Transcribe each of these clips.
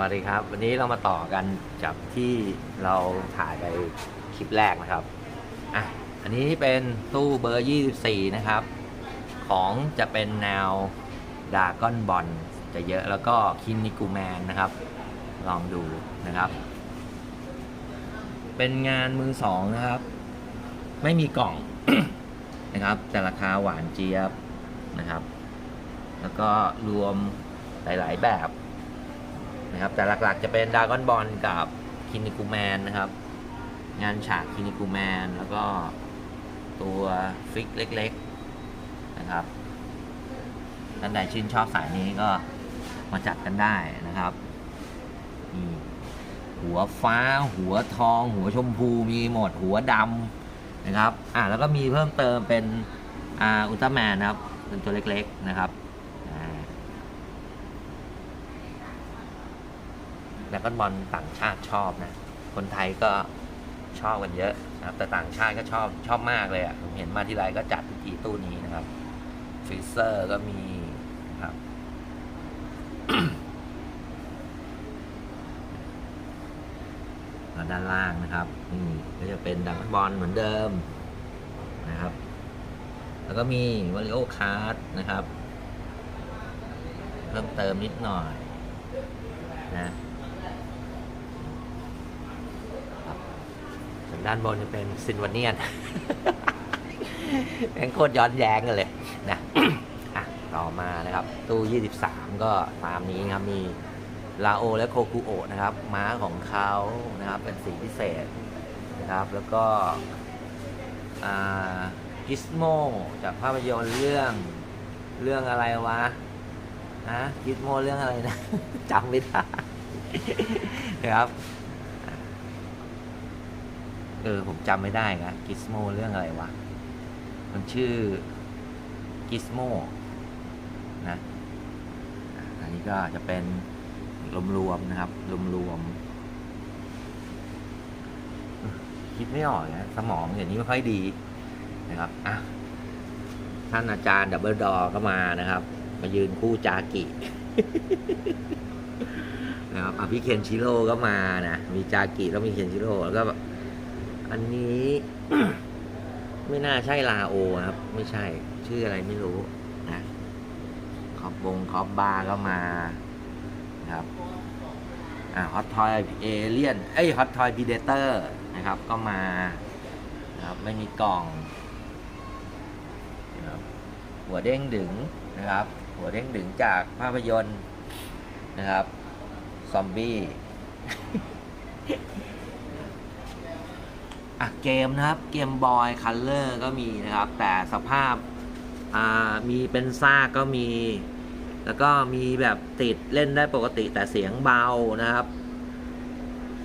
วัสดีครับ วันนี้เรามาต่อกันจากที่เราถ่ายไปคลิปแรกนะครับอะอันนี้เป็นตู้เบอร์ 24 นะครับ ของจะเป็นแนวดาก้อนบอลจะเยอะแล้วก็คินิกูแมนนะครับ ลองดูนะครับ เป็นงานมือสองนะครับ ไม่มีกล่องนะครับ แต่ราคาหวานเจี๊ยบนะครับ แล้วก็รวมหลาย ๆ แบบ นะครับแต่หลักๆจะเป็นดากอนบอลกับคินิกูแมนนะครับ งานฉากคินิกูแมนแล้วก็ตัวฟิกเล็กๆนะครับท่านใดชื่นชอบสายนี้ก็มาจัดกันได้นะครับนี่หัวฟ้าหัวทอง หัวชมพูมีหมดหัวดำนะครับอ่าแล้วก็มีเพิ่มเติมเป็นอ่าอุลตร้าแมนนะครับเป็นตัวเล็กๆนะครับอ่า แล้วก็บอลต่างชาติชอบนะ คนไทยก็ชอบกันเยอะนะครับ แต่ต่างชาติก็ชอบชอบมากเลยอะ่ะผมเห็นมาที่ไรก็จัดทุกทีตู้นี้นะครับฟรีเซอร์ก็มีนะครับด้านล่างนะครับนี่ก็จะเป็นดักบอลเหมือนเดิมนะครับ แล้วก็มีวอลเลโอคาร์ดนะครับ เพิ่มเติมนิดหน่อยนะส่วน ด้านบนจะเป็นซินวาเนียนแม่งโคตรย้อนแย้งกันเลยนะอะต่อมานะครับ ตู้ 23 ก็ตามนี้ครับ มีลาโอและโคคุโอนะครับ ม้าของเขานะครับ เป็นสีพิเศษนะครับ แล้วก็กิสโมจากภาพยนตร์เรื่องเรื่องอะไรวะฮะกิสโมเรื่องอะไรนะจำไม่ได้นะครับ เออ ผมจำไม่ได้นะกิสโมเรื่องอะไรวะ มันชื่อกิสโมนะ อันนี้ก็จะเป็นรวมๆนะครับรวมๆคิดไม่ออกนะสมองอย่างนี้ไม่ค่อยดีนะครับอะท่านอาจารย์ดับเบิลดอก็มานะครับ มายืนคู่จากินะครับอะพี่เคนชิโร่ก็มานะ มีจากิแล้วมีเคนชิโร่แล้วก็ อันนี้ ไม่น่าใช่ลาโอครับ ไม่ใช่ ชื่ออะไรไม่รู้นะคอบบงคอบบาร์ก็มานะครับอ่าฮอตทอยเอเลียนเอ้ยฮอตทอยพีเดเตอร์นะครับ ก็มานะครับไม่มีกล่องหัวเด้งดึงนะครับ หัวเด้งดึงจากภาพยนตร์นะครับ ซอมบี้ อะเกมนะครับเกมบอยคัลเลอร์ก็มีนะครับ แต่สภาพอ่ามีเป็นซากก็มี แล้วก็มีแบบติดเล่นได้ปกติแต่เสียงเบานะครับ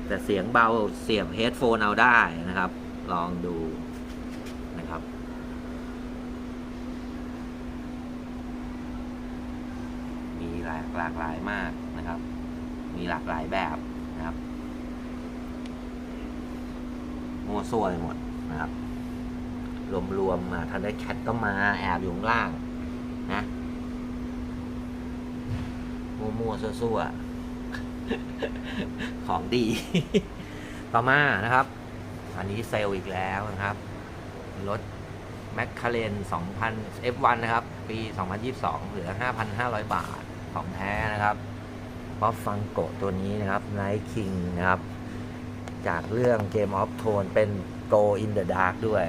แต่เสียงเบาเสียบเฮดโฟนเอาได้นะครับ ลองดูนะครับมีหลากหลากหลายมากนะครับ มีหลากหลายแบบนะครับ มั่วซั่วไปหมดนะครับ รวมๆมาทันได้แคทก็มาแอบอยู่ข้างล่างนะมั่วๆซั่วๆของดี ต่อมานะครับ อันนี้เซลล์อีกแล้วนะครับรถ m c l a r e n 2000 F1 นะครับ ปี 2022 เหลือ 5,500 บาทของแท้นะครับ ป๊อปฟังโกตัวนี้นะครับ Night King นะครับ จากเรื่อง Game of Thrones เป็น Go in the Dark ด้วย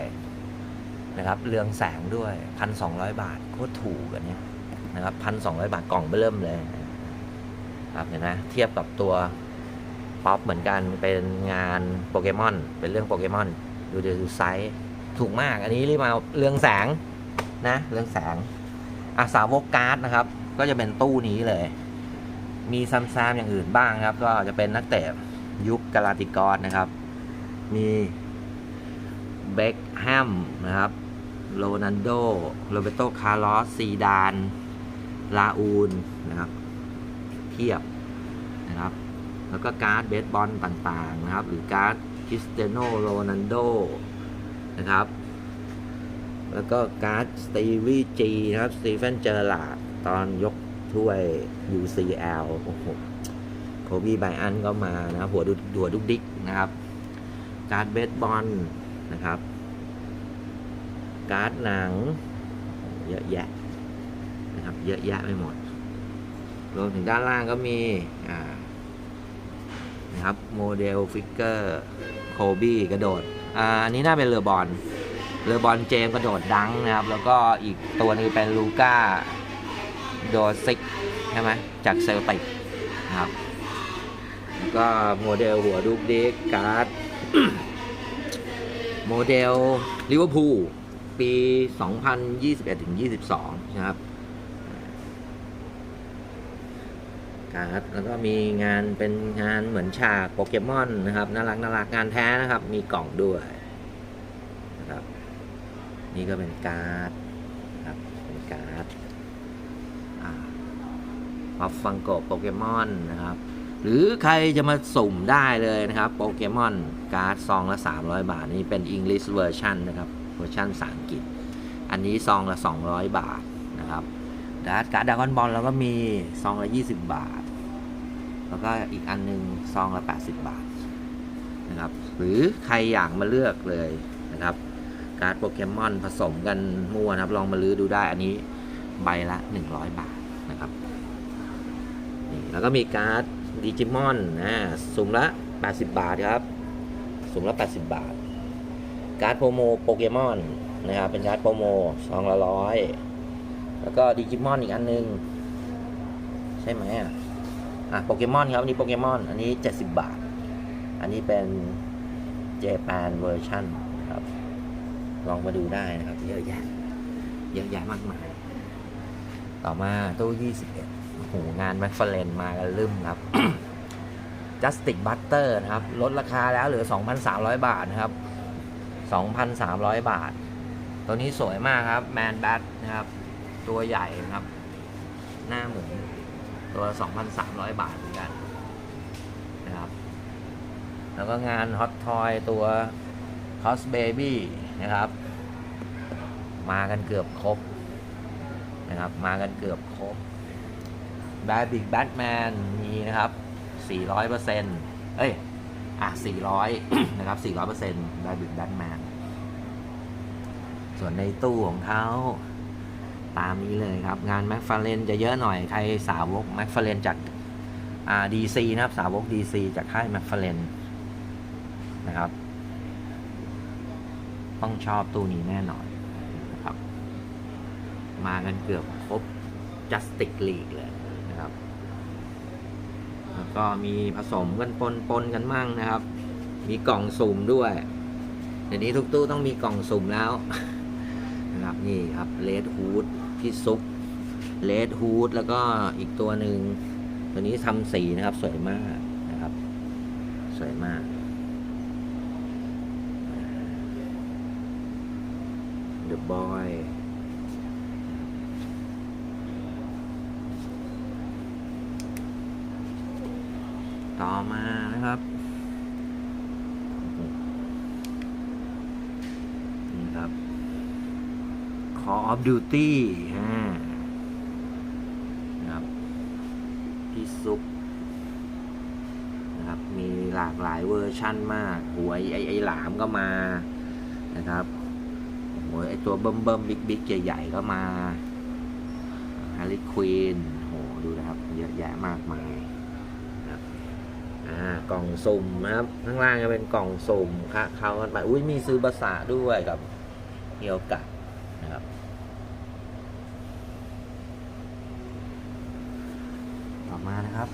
นะครับเรืองแสงด้วย 1,200 บาทโคตรถูกอันนี้นะครับ 1,200 บาทกล่องเบิ่มเลยครับเห็นไหมเทียบกับตัวป๊อปเหมือนกันเป็นงานโปเกมอนเป็นเรื่องโปเกมอนดูดูไซส์ถูกมากอันนี้รีมาเรืองแสงนะเรืองแสงอาสาวกการ์ดนะครับ ก็จะเป็นตู้นี้เลย มีซัมซามอย่างอื่นบ้างครับ ก็จะเป็นนักเตะ ยุคกาลาติกอสนะครับ มีเบคแฮมนะครับโรนันโดโรเบโตคาร์ลอสซีดานลาอูนนะครับ เทียบนะครับ แล้วก็การ์ดเบสบอลต่างๆนะครับ หรือการ์ดคริสเตียโนโรนันโดนะครับ แล้วก็การ์ดสตีวีจีนะครับสตีเฟนเจอร์ลาตอนยกถ้วย UCL โอ้โห โคบีไบอันก็มานะหัวดุหัวดุกดิกนะครับ การ์ดเบสบอลนะครับ การ์ดหนัง เยอะแยะนะครับ เยอะแยะไปหมด รวมถึงด้านล่างก็มีอ่านะครับโมเดลฟิกเกอร์โคบี้กระโดดอ่าอันนี้น่าเป็นเรือบอลเรือบอลเจมกระโดดดังนะครับ แล้วก็อีกตัวนึงเป็นลูก้าโดซิกใช่ไหมจากเซลติกนะครับ ก็โมเดลหัวดุกดิกการ์ดโมเดลลิเวอร์พูลปี 2021-22 นะครับการ์ดแล้วก็มีงานเป็นงานเหมือนฉากโปเกมอนนะครับน่ารักน่ารักงานแท้นะครับ มีกล่องด้วยนะครับ นี่ก็เป็นการ์ดนะครับเป็นการ์ดพัฟฟังโกโปเกมอนนะครับ หรือใครจะมาสุ่มได้เลยนะครับโปเกมอนการ์ดซองละ 300 บาท นี่เป็น English version นะครับเวอร์ชันภาษาอังกฤษ อันนี้ซองละ 200 บาทนะครับการ์ดการ์ดดากอนบอลเราก็มีซองละ 20 บาท แล้วก็อีกอันหนึงซองละ 80 บาทนะครับหรือใครอยากมาเลือกเลยนะครับ การ์ดโปเกมอนผสมกันมั่วนะครับ ลองมาลื้อดูได้อันนี้ใบละ 100 บาทนะครับนี่แล้วก็มีการ์ด ดิจิมอนนะสุ่มละ 80 บาทครับ สุ่มละ 80 บาท การ์ดโปรโมโปเกมอนนะครับ เป็นการ์ดโปรโมซองละร้อยแล้วก็ดิจิมอนอีกอันนึง ใช่ไหมอะอะโปเกมอนครับ อันนี้โปเกมอน อันนี้ 70 บาท อันนี้เป็นเจแปนเวอร์ชันครับ ลองมาดูได้นะครับ เยอะแยะ เยอะแยะมากมาย ต่อมาตู้ 21โอ้โหงานแมคฟาเรนมากันลืมครับ Justic Butter นะครับ ลดราคาแล้วเหลือ 2,300 บาทนะครับ 2,300 บาท ตัวนี้สวยมากครับแมนแบทนะครับ ตัวใหญ่นะครับ หน้าหมูตัว 2,300 บาทเหมือนกันนะครับ แล้วก็งานฮอตทอยตัว Cos Baby นะครับ มากันเกือบครบนะครับ มากันเกือบครบ b a b i c Batman มีนะครับ 400%เอ้ย อะ 400 นะครับ 400% b a b i c Batman ส่วนในตู้ของเขาตามนี้เลยครับ งาน m c f a r l a n e จะเยอะหน่อยใครสาวก m c f a r l a n e จากอ่า DC นะครับ สาวก DC จากค่าย m c f a r l a n e นะครับ ต้องชอบตู้นี้แน่นอนนะครับ มากันเกือบครบ Justice League เลย แล้วก็มีผสมกันปนปนกันมั่งนะครับ มีกล่องสุ่มด้วยเดี๋ยวนี้ทุกตู้ต้องมีกล่องสุ่มแล้วนะครับนี่ครับเลดฮูดพี่ซุปเลดฮูดแล้วก็อีกตัวหนึ่งตัวนี้ทำสีนะครับสวยมากนะครับ สวยมาก The Boy ต่อมานะครับนี่ครับ Call of Duty อ่านะครับพี่ซุปนะครับ มีหลากหลายเวอร์ชั่นมาก หวยไอไอหลามก็มานะครับโอ้ยไอตัวเบิ่มเบิ่มบิ๊กบิ๊กใหญ่ๆก็มาฮาริควีนโหดูนะครับ เยอะแยะมากมาย อ่ากล่องสุ่มนะครับ ข้างล่างจะเป็นกล่องสุ่มคะเขากันไปอุ้ยมีซื้อภาษาด้วยกับเฮียวกะนะครับ ต่อมานะครับ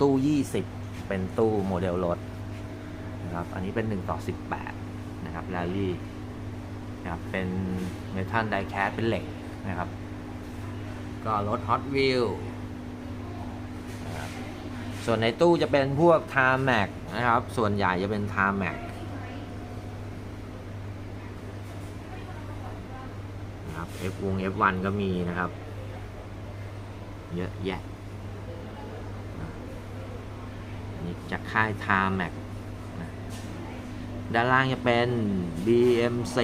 ตู้ 20 เป็นตู้โมเดลรถนะครับ อันนี้เป็น 1 ต่อ 18 นะครับแรลี่นะครับเป็นเมทัลไดแคสเป็นเหล็กนะครับ ก็รถฮอตวิว ส่วนในตู้จะเป็นพวก t า r m a c นะครับ ส่วนใหญ่จะเป็น t า r m a c นะครับ F วง F1 ก็มีนะครับ เยอะแยะนะอันนี้จากค่าย t า r m a c นะด้านล่างจะเป็น BMC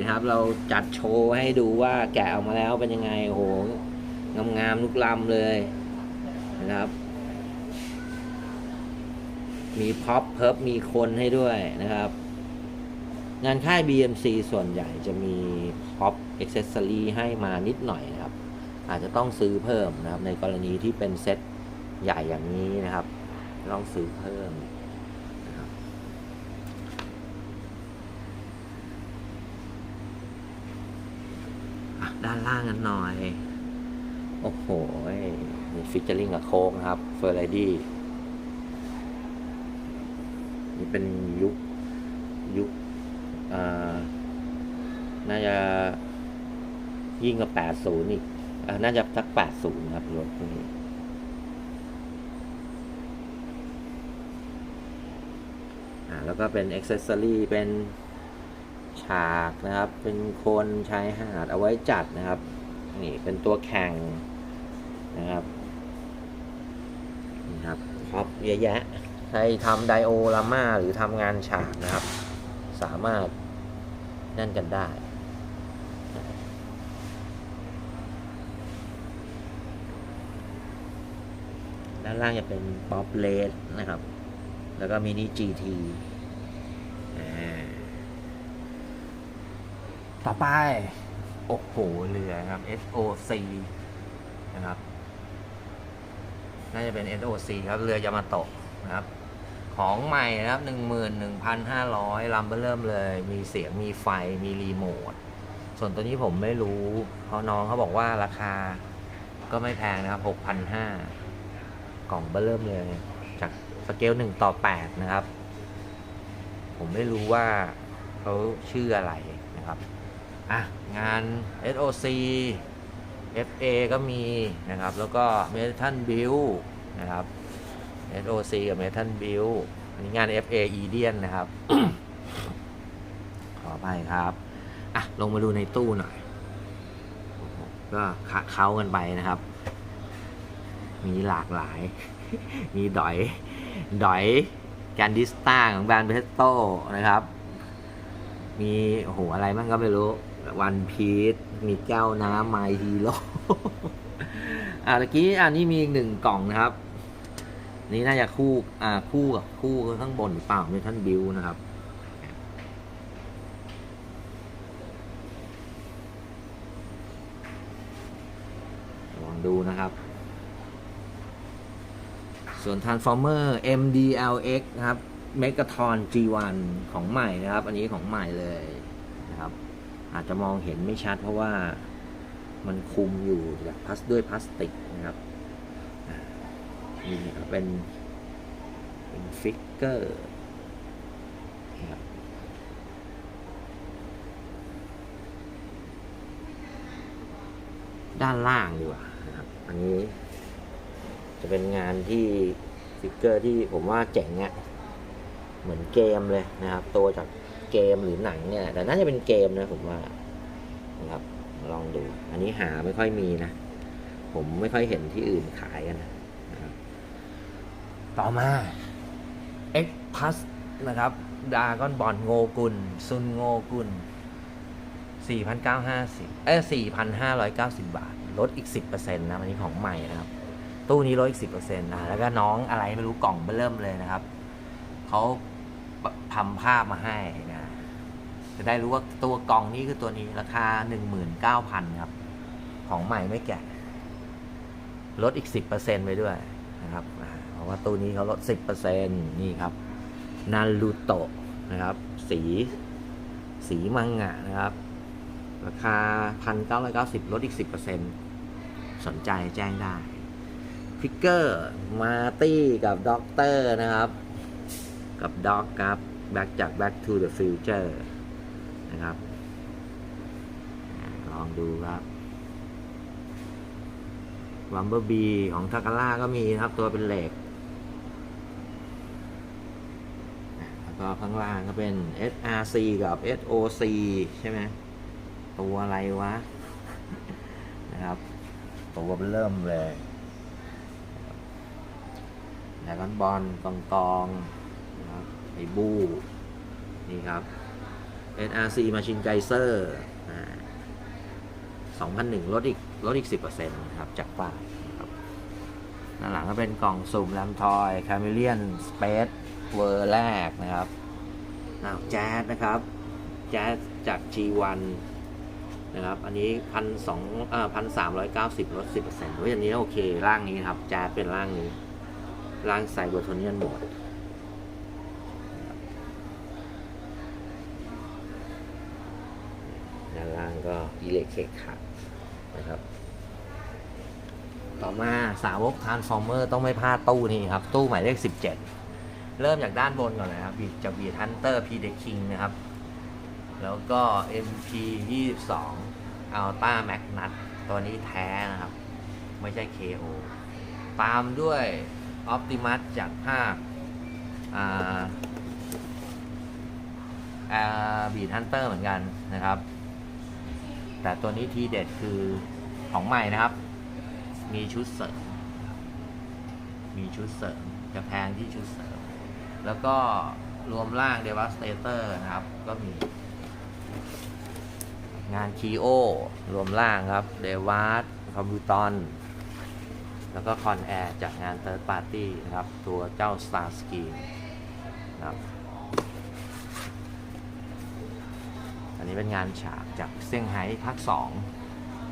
นะครับ เราจัดโชว์ให้ดูว่าแกะออกมาแล้วเป็นยังไงโอ้โหงามๆลุกลำเลยนะครับ มีพ็อปเพิบมีคนให้ด้วยนะครับ งานค่าย BMC ส่วนใหญ่จะมีพ็อปอ็อกเซสซอรีให้มานิดหน่อยนะครับ อาจจะต้องซื้อเพิ่มนะครับ ในกรณีที่เป็นเซ็ตใหญ่อย่างนี้นะครับต้องซื้อเพิ่มด้านล่างกันหน่อย โอ้โหมีฟิชเจอร์ลิงกับโค้กนะครับ เฟอร์ไรดี้ นี่เป็นยุคยุคน่าจะยิ่งกว่า80อีกอ่าน่าจะสัก80ครับรถพวกนี้อ่าแล้วก็เป็นอ็อกเซสซอรี่เป็นฉากนะครับ เป็นโคนชายหาดเอาไว้จัดนะครับ นี่เป็นตัวแข่งนะครับ นี่ครับท็อปเยอะแยะ ครทำไดโอรามาหรือทำงานฉากนะครับ สามารถนั่นกันได้ ด้านล่างจะเป็นป๊อปเลสนะครับ แล้วก็มินิ GT อ่ต่อไป โอ้โหเรือครับ SOC นะครับ น่าจะเป็น SOC ครับ เรือยามาโตะนะครับ ของใหม่นะครับ 11,500ลำเบอร์เริ่มเลย มีเสียงมีไฟมีรีโมท ส่วนตัวนี้ผมไม่รู้ เพราะน้องเขาบอกว่าราคาก็ไม่แพงนะครับ 6,500 กล่องเบอร์เริ่มเลย จากสเกล 1 ต่อ 8 นะครับ ผมไม่รู้ว่าเขาชื่ออะไรนะครับ อะ งาน SOC FA ก็มีนะครับ แล้วก็ Metal Build นะครับ SOC กับ Metal Build อันนี้งาน FA Edian นะครับ ขอไปครับ อะ ลงมาดูในตู้หน่อย ก็คะเข้ากันไปนะครับ มีหลากหลาย มีดอย ดอยแกนดิสต้าของแบรนด์เพสโต้นะครับ มีโอ้โหอะไรมั่งก็ไม่รู้ วันพีชมีแก้วน้ำไมฮีโร่อ่าตะกี้อันนี้มีอีกหนึ่งกล่องนะครับ นี่น่าจะคู่อ่าคู่กับคู่ข้างบนหรือเปล่าเมทัลบิวนะครับลองดูนะครับ ส่วน Transformer MDLX นะครับ Megatron G1 ของใหม่นะครับ อันนี้ของใหม่เลยนะครับ อาจจะมองเห็นไม่ชัดเพราะว่ามันคุมอยู่จากพลาสด้วยพลาสติกนะครับ นี่ครับเป็นเป็นฟิกเกอร์นะครับด้านล่างดีกว่านะครับ อันนี้ จะเป็นงานที่ฟิกเกอร์ที่ผมว่าเจ๋งอะ่ะเหมือนเกมเลยนะครับ ตัวจากเกมหรือหนังเนี่ย แต่น่าจะเป็นเกมนะผมว่านะครับ ลองดู อันนี้หาไม่ค่อยมีนะ ผมไม่ค่อยเห็นที่อื่นขายกันนะ ต่อมา X Plus นะครับดากอนบอลโงกุล ซุนโงกุล 4,950 เอ้ย4,590 บาท ลดอีก 10%นะอันนี้ของใหม่นะครับ ตู้นี้ลดอีก 10%นะแล้วก็น้องอะไรไม่รู้กล่องเบอเริ่มเลยนะครับ เขาทำภาพมาให้นะ จะได้รู้ว่าตัวกล่องนี้คือตัวนี้ราคา 19,000 ครับ ของใหม่ไม่แกะ ลดอีก 10%ไปด้วยนะครับอ่าเพราะ ว่าตู้นี้เขาลด 10%นี่ครับนารูโตะนะครับ สี สีมังงะนะครับ ราคา 1,990 ลดอีก 10%สนใจแจ้งได้ฟิกเกอร์มาตี้กับด็อกเตอร์นะครับ กับด็อกครับแบ็กจาก Back to the Future นะครับ ลองดูครับวัมเบอร์บีของทาการ่าก็มีนะครับ ตัวเป็นเหล็กอะแล้ว ก็ข้างล่างก็เป็น SRC กับ SOC ใช่ไหมตัวอะไรวะ นะครับ ตัวเริ่มเลยดากอนบอลกองกองนะครับไอบูนี่ครับ NRC Machine Geyser อ่า2001 ลดอีก ลดอีก 10%นะครับ จากป้ายนะครับด้านหลังก็เป็นกล่องสุ่มแรมทอย Chameleon Space เเวอร์แรกนะครับอ้าวแจ๊สนะครับ แจ๊สจาก G1 นะครับ อันนี้พันสองอ่าพันสามร้อยเก้าสิบลดสิบเปอร์เซ็นต์เฮ้ยอันนี้โอเค ร่างนี้ครับ แจ๊สเป็นร่างนี้ ร่างไซเบอร์โทเนียนโหมดด้านล่างก็อิเล็กเคขัดนะครับ ต่อมาสาวกทานฟอร์เมอร์ต้องไม่พลาดตู้นี้ครับ ตู้หมายเลข17เจ็ด เริ่มจากด้านบนก่อนเลยครับจะบีทันเตอร์พีเดคิงนะครับ แล้วก็ MP 22 Ultra Max Nut ตัวนี้แท้นะครับ ไม่ใช่ KO ตามด้วย Optimus จากภาคอ่าอาบีทันเตอร์เหมือนกันนะครับ แต่ตัวนี้ทีเด็ดคือของใหม่นะครับ มีชุดเสริม มีชุดเสริมจะแพงที่ชุดเสริม แล้วก็รวมร่าง Devastator นะครับ ก็มี งานคีโอรวมร่างครับเดว a สคอมพิวตอน แล้วก็คอนแอร์จากงาน Third Party นะครับ ตัวเจ้า Star s k i n นะครับ อันนี้เป็นงานฉากจากเซี่ยงไฮ้ภาค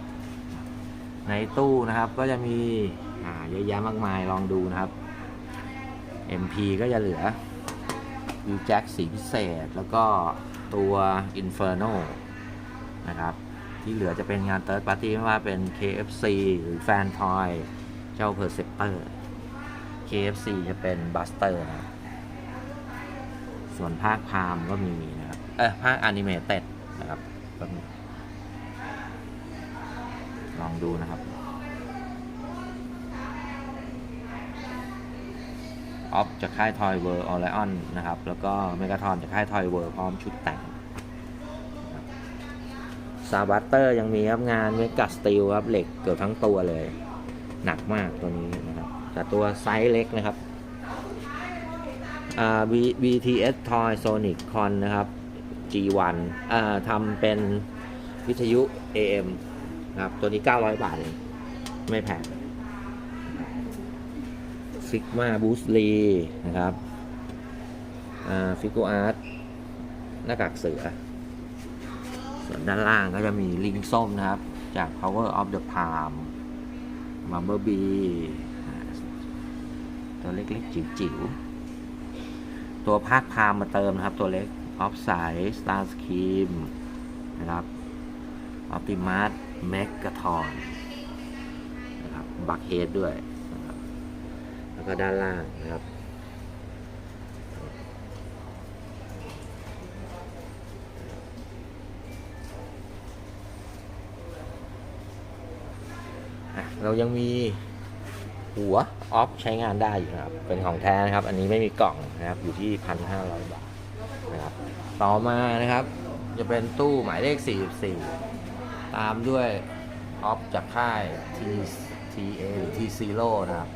2ในตู้นะครับก็จะมีอ่าเยอะแยะมากมายลองดูนะครับ MP ก็จะเหลือวิวแจ็คสีพิเศษ แล้วก็ตัว Inferno นะครับ ที่เหลือจะเป็นงาน Third Party ไม่ว่าเป็น KFC หรือ Fan Toy เจ้า Perceptor KFC จะเป็น Buster นะครับส่วนภาคพามก็มีนะครับ เออภาค Animated นะครับก็มีลองดูนะครับ ออฟจากค่ายทอยเวอร์ออไลออนนะครับ แล้วก็เมกาทอนจากค่ายทอยเวอร์พร้อมชุดแต่งซาบัตเตอร์ยังมีครับงานเมกาสตีลครับเหล็กเกือบทั้งตัวเลย หนักมากตัวนี้นะครับ แต่ตัวไซส์เล็กนะครับอ่า B- BTS Toy Sonic Con นะครับ G1 อ่าทำเป็นวิทยุ AM นะครับ ตัวนี้ 900 บาทเอง ไม่แพง ฟิกมาบูสลีนะครับฟิกโกอาร์ตหน้ากากเสือ ส่วนด้านล่างก็จะมีลิงส้มนะครับ จาก Power of the Palm m u m b l e Bee อ่าตัวเล็กๆ จิ๋วๆ ตัวภาคพามมาเติมนะครับ ตัวเล็กออฟไซส์สตาร์สคีมนะครับออ t ติมัสแมกกาทอนนะครับบักเฮดด้วย แล้วก็ด้านล่างนะครับเรายังมีหัวออฟใช้งานได้อยู่นะครับ เป็นของแท้นะครับ อันนี้ไม่มีกล่องนะครับ อยู่ที่1,500บาทนะครับ ต่อมานะครับ จะเป็นตู้หมายเลข 44 ตามด้วยออฟจากค่าย T TA หรือ T Zero นะครับ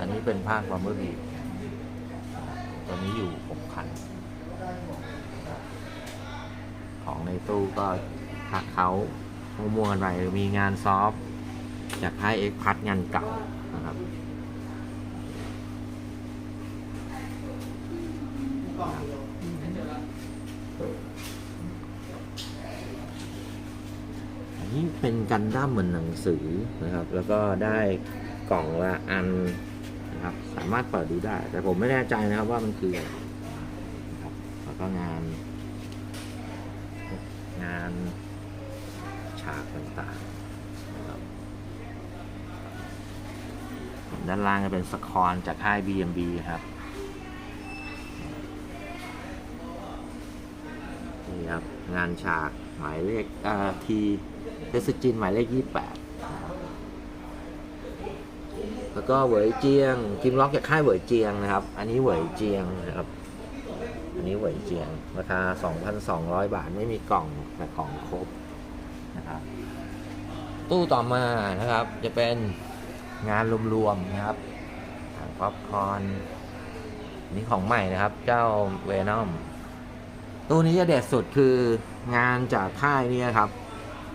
อันนี้เป็นภาคบัมเบอร์บีตัวนี้อยู่6,000ของในตู้ก็ทักเขามั่วๆกันไปมีงานซอฟจากค่ายเอ็กพัดงานเก่านะครับอันนี้เป็นกันด้ามเหมือนหนังสือนะครับ แล้วก็ได้กล่องละอัน นะครับ สามารถเปิดดูได้ แต่ผมไม่แน่ใจนะครับว่ามันคืออะไรนะครับแล้วก็งาน งานฉากต่างๆนะครับด้านล่างจะเป็นสคอนจากค่าย BMB ครับนี่ครับ งานฉากหมายเลขอ่าทีเดสจินหมายเลข 28 แล้วก็เหวยเจียงกิมล็อกจากค่ายเหวยเจียงนะครับ อันนี้เหวยเจียงนะครับ อันนี้เหวยเจียง ราคา 2,200 บาทไม่มีกล่องแต่ของครบนะครับ ตู้ต่อมานะครับ จะเป็นงานรวมๆนะครับถังป๊อปคอนนี่ของใหม่นะครับ เจ้าเวนอมตู้นี้จะเด็ดสุดคืองานจากค่ายนี่ครับ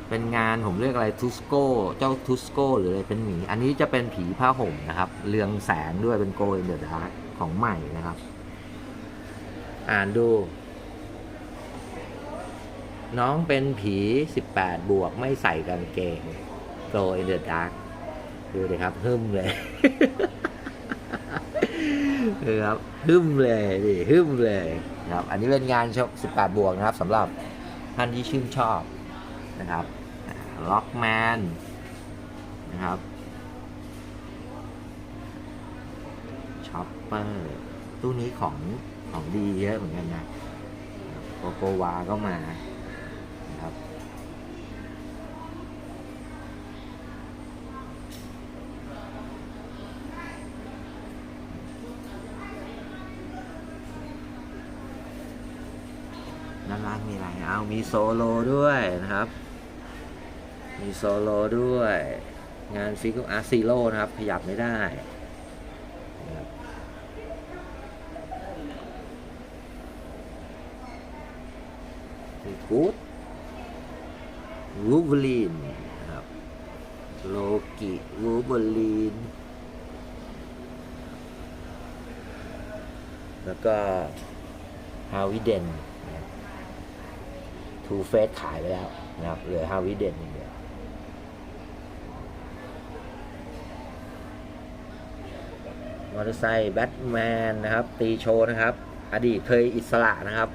เป็นงานผมเรียกอะไรทูสโกเจ้าทูสโกหรืออะไรเป็นหมี อันนี้จะเป็นผีผ้าห่มนะครับ เรืองแสงด้วยเป็นโกลเดอร์ดาร์ของใหม่นะครับ อ่านดู น้องเป็นผี 18 บวกไม่ใส่กางเกง Glow in the dark ดูดิครับหึมเลยดูครับหึมเลยดิหึมเลยครับ อันนี้เป็นงานชอบ18 บวกนะครับสำหรับท่านที่ชื่นชอบนะครับ ล็อกแมนนะครับช็อปเปอร์ตู้นี้ของของดีเยอะเหมือนกันนะโกโกวาก็มานะครับด้านล่างมีอะไรเอามีโซโลด้วยนะครับ มีโซโลด้วย งานฟิกอาร์ซีโร่นะครับ ขยับไม่ได้มีกูดวูบลีนนะครับโลกิวูบลีน แล้วก็ฮาวิเดนทูเฟสขายไปแล้วนะครับเหลือฮาวิเดนอย่างเดียว มอเตอร์ไซค์แบทแมนนะครับ ตีโชว์นะครับ อดีตเคยอิสระนะครับ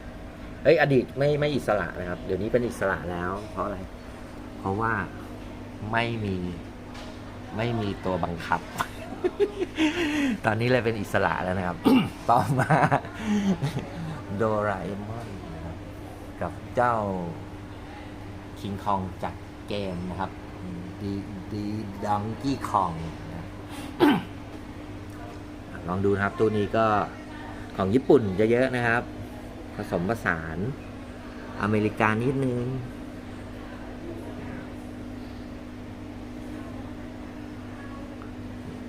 เอ้ยอดีตไม่ไม่อิสระนะครับ เดี๋ยวนี้เป็นอิสระแล้ว เพราะอะไร เพราะว่าไม่มีไม่มีตัวบังคับ ตอนนี้เลยเป็นอิสระแล้วนะครับ ต่อมาโดราเอมอนนะครับกับเจ้าคิงคองจากเกมนะครับ ดีดีดังกี้คองนะ ลองดูนะครับตัวนี้ก็ของญี่ปุ่นเยอะๆนะครับ ผสมผสานอเมริกานิดนึง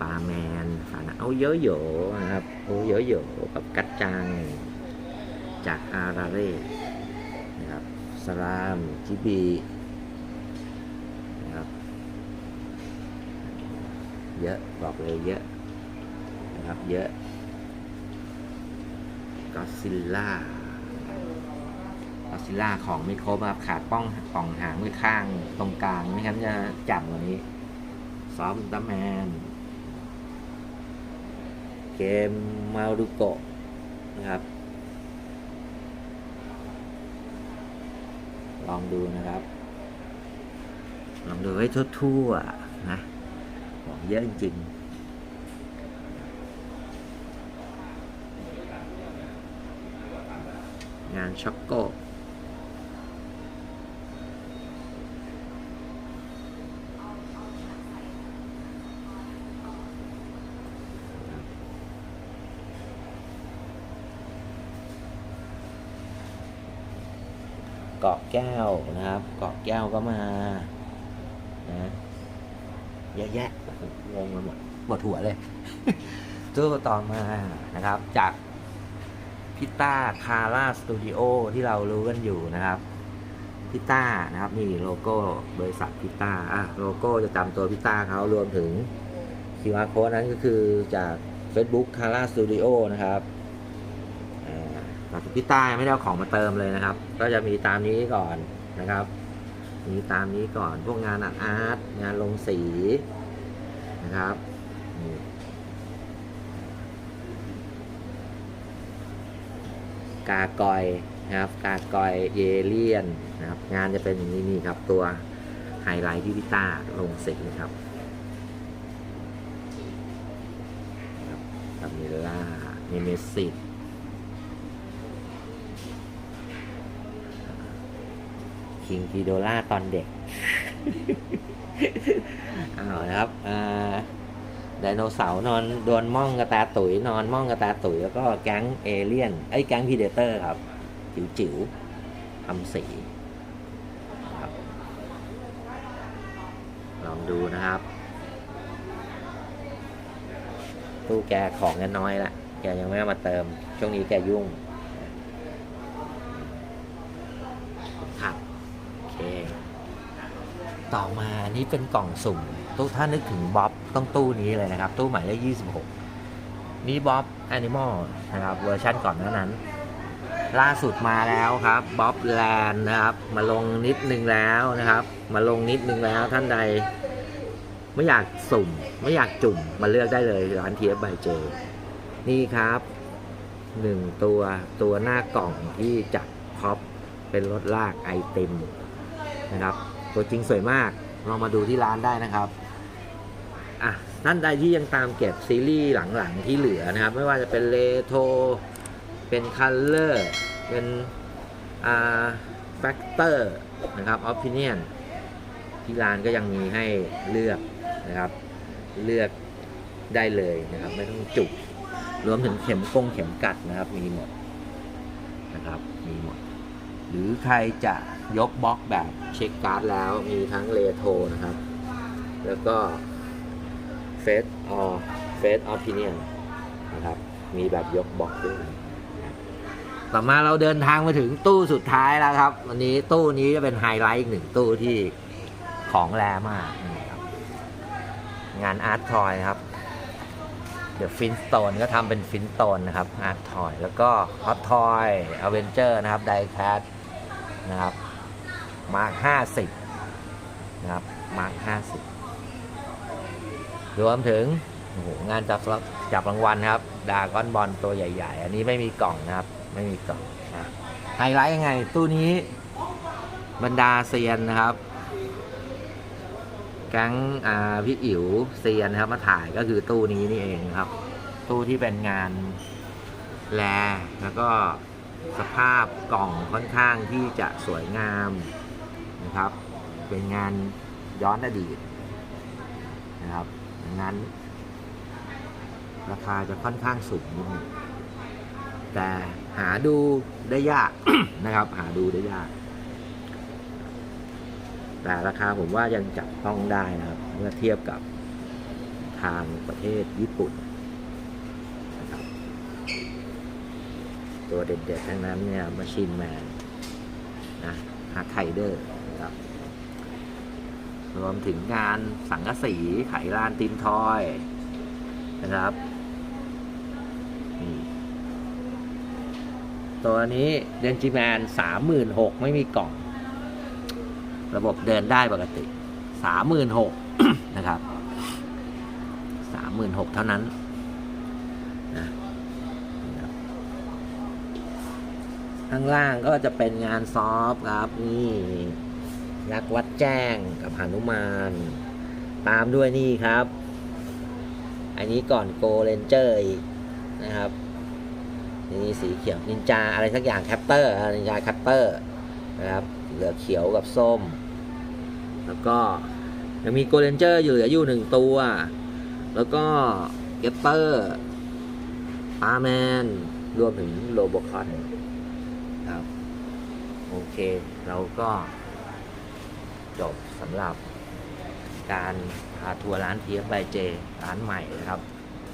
ปลาแมนฝานเอาเยอะโยนะครับโอ้เยอะโยกับกัดจัง จากอาราเร่นะครับสลามจิบีนะครับเยอะบอกเลยเยอะ ครับ เยอะก็ซิลล่าก็ซิลล่าของไม่ครบครับขาดป้องป่องหางไว้ข้างตรงกลางไม่งั้นจะจับกว่านี้ ซอฟต์ตาแมน เกมมารุโกะนะครับ ลองดูนะครับ ลองดูให้ทั่วๆนะของเยอะจริงๆ งานช็อกโกเกาะแก้วนะครับ เกาะแก้วก็มานะเยอะแยะงงไปหมดหมดหัวเลยตู้ต่อมานะครับ จาก พิต้าคาร่าสตูดิโอที่เรารู้กันอยู่นะครับพิต้านะครับนี่โลโก้บริษัทพิต้าอะโลโก้จะจำตัวพิต้าเขารวมถึง QR code นั้นก็คือจาก Facebook คาร่าสตูดิโอนะครับอ่าพี่ต้าไม่ได้เอาของมาเติมเลยนะครับ ก็จะมีตามนี้ก่อนนะครับ มีตามนี้ก่อนพวกงานอัดอาร์ตงานลงสีนะครับนี่ กากอยนะครับ กากอยเอเลียนนะครับ งานจะเป็นอย่างนี้นี่ครับ ตัวไฮไลท์ที่พี่ต้าลงสีนะครับคาเมล่าเนเมซิสคิงกิโดล่าตอนเด็กอ้าวนะครับอ่า ไดโนเสาร์นอนโดนม่องกระตาตุ๋ยนอนม่องกระตาตุ๋ยแล้วก็แก๊งเอเลี่ยนไอ้แก๊งพีเดเตอร์ครับ จิ๋วจิ๋วๆทำสีครับลองดูนะครับ ตู้แกของกันน้อยละแกยังไม่มาเติม ช่วงนี้แกยุ่งครับโอเค ต่อมานี่เป็นกล่องสุ่ม ตู้ถ้านึกถึงบ๊อบต้องตู้นี้เลยนะครับ ตู้หมายเลข26 นี่บ๊อบแอนิมอลนะครับเวอร์ชันก่อนหน้านั้น ล่าสุดมาแล้วครับบ๊อบแลนด์นะครับ มาลงนิดนึงแล้วนะครับ มาลงนิดนึงแล้วท่านใด ไม่อยากสุ่ม ไม่อยากจุ่มมาเลือกได้เลยร้านเทียบใบเจนี่ครับหนึ่งตัวตัวหน้ากล่องที่จัดพ็อปเป็นรถลากไอติมนะครับ ตัวจริงสวยมาก ลองมาดูที่ร้านได้นะครับอะท่านใดที่ยังตามเก็บซีรีส์หลังๆที่เหลือนะครับ ไม่ว่าจะเป็นเลโทเป็นคัลเลอร์เป็นอ่าแฟกเตอร์นะครับออ p ิเนียนที่ร้านก็ยังมีให้เลือกนะครับ เลือกได้เลยนะครับ ไม่ต้องจุกรวมถึงเข็มกงเข็มกัดนะครับ มีหมดนะครับ มีหมด หรือใครจะยกบล็อกแบบเช็คการ์ดแล้วมีทั้งเลโทนะครับ แล้วก็เฟสออเฟสออ p ิเนียนนะครับ มีแบบยกบล็อกด้วยต่อมาเราเดินทางมาถึงตู้สุดท้ายแล้วครับ วันนี้ตู้นี้จะเป็นไฮไลท์อีกหนึ่งตู้ที่ของแรมากงานอาร์ตทอยครับเดี๋ยวฟินสโตนก็ทำเป็นฟินสโตนนะครับอาร์ตทอย แล้วก็ฮอตทอยอเวนเจอร์นะครับไดแคท นะครับมาร์คห้าสิบนะครับมาร์คห้าสิบรวมถึงโอ้โหงานจับจับรางวัลครับดากอนบอลตัวใหญ่ ๆ อันนี้ไม่มีกล่องนะครับ ไม่มีกล่องนะไฮไลท์ยังไง ตู้นี้บรรดาเซียนนะครับ แก๊งอ่าพี่อิ๋วเซียนนะครับมาถ่ายก็คือตู้นี้นี่เองครับ ตู้ที่เป็นงานแลแล้วก็ สภาพกล่องค่อนข้างที่จะสวยงามนะครับ เป็นงานย้อนอดีตนะครับดังนั้น ราคาจะค่อนข้างสูงนิดนึงแต่หาดูได้ยากนะครับ หาดูได้ยาก แต่ราคาผมว่ายังจับต้องได้นะครับ เมื่อเทียบกับทางประเทศญี่ปุ่นนะครับ ตัวเด็ดๆทั้งนั้นเนี่ยมาชินแมนนะฮักไคเดอร์นะครับรวมถึงงานสังกะสีไขลานติมทอยนะครับตัวนี้เดนจิแมนสามหมื่นหกไม่มีกล่อง ระบบเดินได้ปกติสามหมื่นหกนะครับสามหมื่นหกเท่านั้นนะนะครับ ข้างล่างก็จะเป็นงานซอฟต์ครับ นี่ยักษ์วัดแจ้งกับหนุมาน ตามด้วยนี่ครับ อันนี้ก่อนโกเรนเจอร์อีกนะครับนี่สีเขียวนินจาอะไรสักอย่างแคปเตอร์นินจาแคปเตอร์นะครับเหลือเขียวกับส้ม แล้วก็ยังมีโกเดนเจอร์อยู่เหลืออยู่หนึ่งตัว แล้วก็เกปเปอร์ปาแมนรวมถึงโลโบคอน โอเค เราก็จบสำหรับการพาทัวร์ร้านเทียบไบเจร้านใหม่นะครับ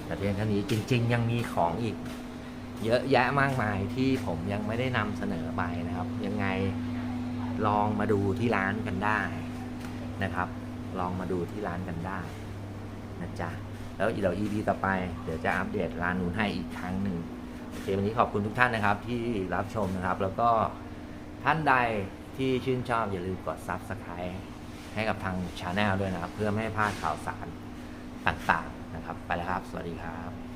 แต่เพียงเท่านี้จริง ๆ ยังมีของอีก เยอะแยะมากมายที่ผมยังไม่ได้นำเสนอไปนะครับ ยังไงลองมาดูที่ร้านกันได้นะครับ ลองมาดูที่ร้านกันได้นะจ๊ะแล้วเดี๋ยว EP ต่อไปเดี๋ยวจะอัปเดตร้านนู้นให้อีกครั้งหนึ่งโอเควันนี้ขอบคุณทุกท่านนะครับที่รับชมนะครับ แล้วก็ ท่านใดที่ชื่นชอบอย่าลืมกด Subscribe ให้กับทางช anel ด้วยนะครับ เพื่อไม่ให้พลาดข่าวสารต่างๆนะครับ ไปแล้วครับ สวัสดีครับ